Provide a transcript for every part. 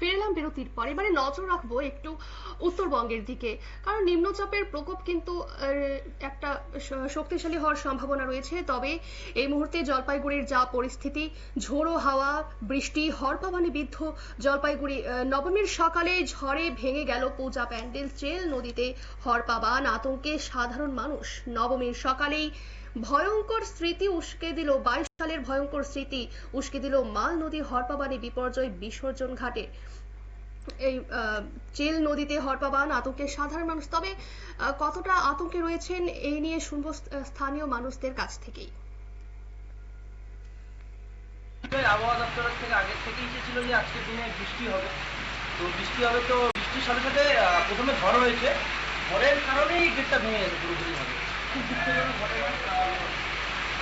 ফিরলাম বিরতির পর। এবারে নজর রাখব একটু উত্তরবঙ্গের দিকে। কারণ নিম্নচাপের প্রকোপ কিন্তু একটা শক্তিশালী হওয়ার সম্ভাবনা রয়েছে। তবে এই মুহূর্তে জলপাইগুড়ির যা পরিস্থিতি, ঝোড়ো হাওয়া, বৃষ্টি হরপাবানে বিদ্ধ জলপাইগুড়ি নবমীর সকালে ঝড়ে ভেঙে গেল পূজা প্যান্ডেল, চেল নদীতে হরপাবান আতঙ্কে সাধারণ মানুষ। নবমীর সকালেই ভয়ঙ্কর স্মৃতি উস্কে দিল বাইশ সালের ভয়ঙ্কর স্মৃতি উস্কে দিল মাল নদী হরপাবানে বিপর্যয় বিসর্জন ঘাটে। এই চেল নদীতে হরপাবান আতঙ্কে সাধারণ মানুষ। তবে কতটা আতঙ্কে রয়েছেন এই নিয়ে শুনব স্থানীয় মানুষদের কাছ থেকেই। আবহাওয়া দপ্তরের থেকে আগের থেকেই এসেছিল যে আজকের দিনে বৃষ্টি হবে। তো বৃষ্টি হবে তো বৃষ্টির সাথে সাথে প্রথমে ঝড় হয়েছে। ঝড়ের কারণেই গেটটা ভেঙে গেছে পুরোপুরিভাবে খুব দুঃখজনক ঘটনা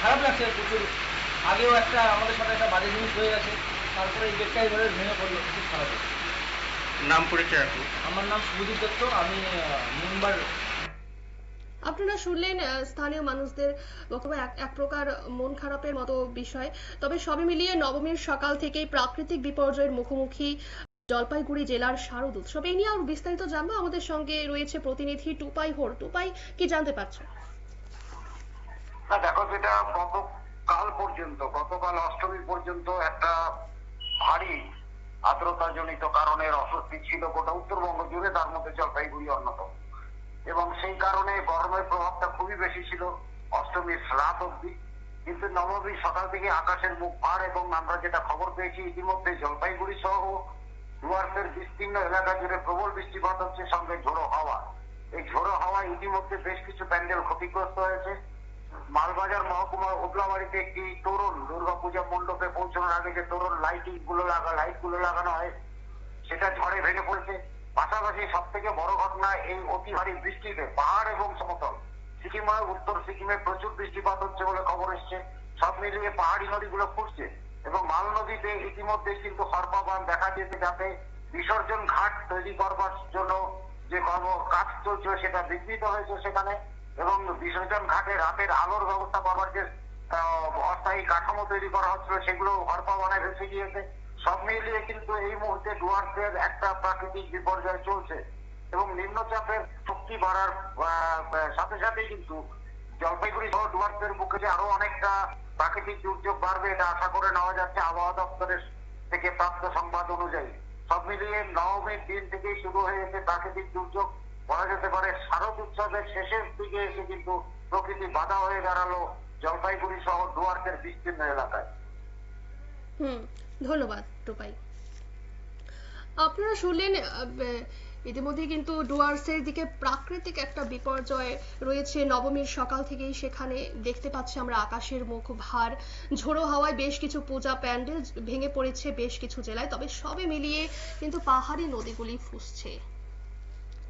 খারাপ লাগছে প্রচুর। আগেও একটা আমাদের সাথে একটা বাজে জিনিস হয়ে গেছে তারপরে এই গেটটা এইভাবে ভেঙে পড়ল খুব খারাপ লাগছে নাম পরিচয় আপনি? আমার নাম শুভদীপ দত্ত আমি মেম্বার। আপনারা শুনলেন স্থানীয় মানুষদের বক্তব্য এক এক প্রকার মন খারাপের মতো বিষয়। তবে সবে মিলিয়ে নবমীর সকাল থেকেই প্রাকৃতিক বিপর্যয়ের মুখোমুখি জলপাইগুড়ি জেলার শারদ উৎসব। এই নিয়ে আরও বিস্তারিত জানব। আমাদের সঙ্গে রয়েছে প্রতিনিধি টুপাই হোর টুপাই কি জানতে পারছ? না, দেখো যেটা গতকাল পর্যন্ত, গতকাল অষ্টমী পর্যন্ত একটা ভারী আর্দ্রতাজনিত কারণের অস্বস্তি ছিল গোটা উত্তরবঙ্গ জুড়ে, তার মধ্যে জলপাইগুড়ি অন্যতম। এবং সেই কারণে গরমের প্রভাবটা খুবই বেশি ছিল অষ্টমীর রাত অবধি। কিন্তু নবমীর সকাল থেকে আকাশের মুখ পার এবং আমরা যেটা খবর পেয়েছি ইতিমধ্যে জলপাইগুড়ি সহ ডুয়ার্সের বিস্তীর্ণ এলাকা জুড়ে প্রবল বৃষ্টিপাত হচ্ছে সঙ্গে ঝোড়ো হাওয়া। এই ঝোড়ো হাওয়া ইতিমধ্যে বেশ কিছু প্যান্ডেল ক্ষতিগ্রস্ত হয়েছে। মালবাজার মহকুমার ওদলাবাড়িতে একটি তোরণ, দুর্গাপূজা মণ্ডপে পৌঁছানোর আগে যে তোরণ লাইটিংগুলো লাগা লাইটগুলো লাগানো হয়, সেটা ঝড়ে ভেঙে পড়েছে। পাশাপাশি সব থেকে বড় ঘটনা এই অতি ভারী বৃষ্টিতে পাহাড় এবং সমতল। সিকিম উত্তর সিকিমে প্রচুর বৃষ্টিপাত হচ্ছে বলে খবর এসছে। সব মিলিয়ে পাহাড়ি নদীগুলো ফুটছে এবং মাল নদীতে ইতিমধ্যে কিন্তু সর্বাবান দেখা দিয়েছে যাতে বিসর্জন ঘাট তৈরি করবার জন্য যে কর্ম কাজ চলছে সেটা বিঘ্নিত হয়েছে সেখানে। এবং বিসর্জন ঘাটে রাতের আলোর ব্যবস্থা করবার যে অস্থায়ী কাঠামো তৈরি করা হচ্ছিল, সেগুলো হরপাবানে ভেসে গিয়েছে। সব মিলিয়ে কিন্তু এই মুহূর্তে ডুয়ার্সের একটা প্রাকৃতিক বিপর্যয় চলছে এবং নিম্নচাপের শক্তি বাড়ার সাথে সাথে কিন্তু জলপাইগুড়ি সহ ডুয়ার্সের বুকে যে আরও অনেকটা প্রাকৃতিক দুর্যোগ বাড়বে, এটা আশা করে নেওয়া যাচ্ছে আবহাওয়া দপ্তরের থেকে প্রাপ্ত সংবাদ অনুযায়ী। সব মিলিয়ে নবমীর দিন থেকেই শুরু হয়েছে প্রাকৃতিক দুর্যোগ। বলা যেতে পারে শারদ উৎসবের শেষের দিকে এসে কিন্তু প্রকৃতি বাধা হয়ে দাঁড়াল জলপাইগুড়ি সহ ডুয়ার্সের বিস্তীর্ণ এলাকায়। হুম, ধন্যবাদ টুপাই আপনারা শুনলেন ইতিমধ্যে কিন্তু ডুয়ার্সের দিকে প্রাকৃতিক একটা বিপর্যয় রয়েছে নবমীর সকাল থেকেই। সেখানে দেখতে পাচ্ছি আমরা আকাশের মুখ ভার, ঝোড়ো হাওয়ায় বেশ কিছু পূজা প্যান্ডেল ভেঙে পড়েছে বেশ কিছু জেলায়। তবে সবে মিলিয়ে কিন্তু পাহাড়ি নদীগুলি ফুসছে।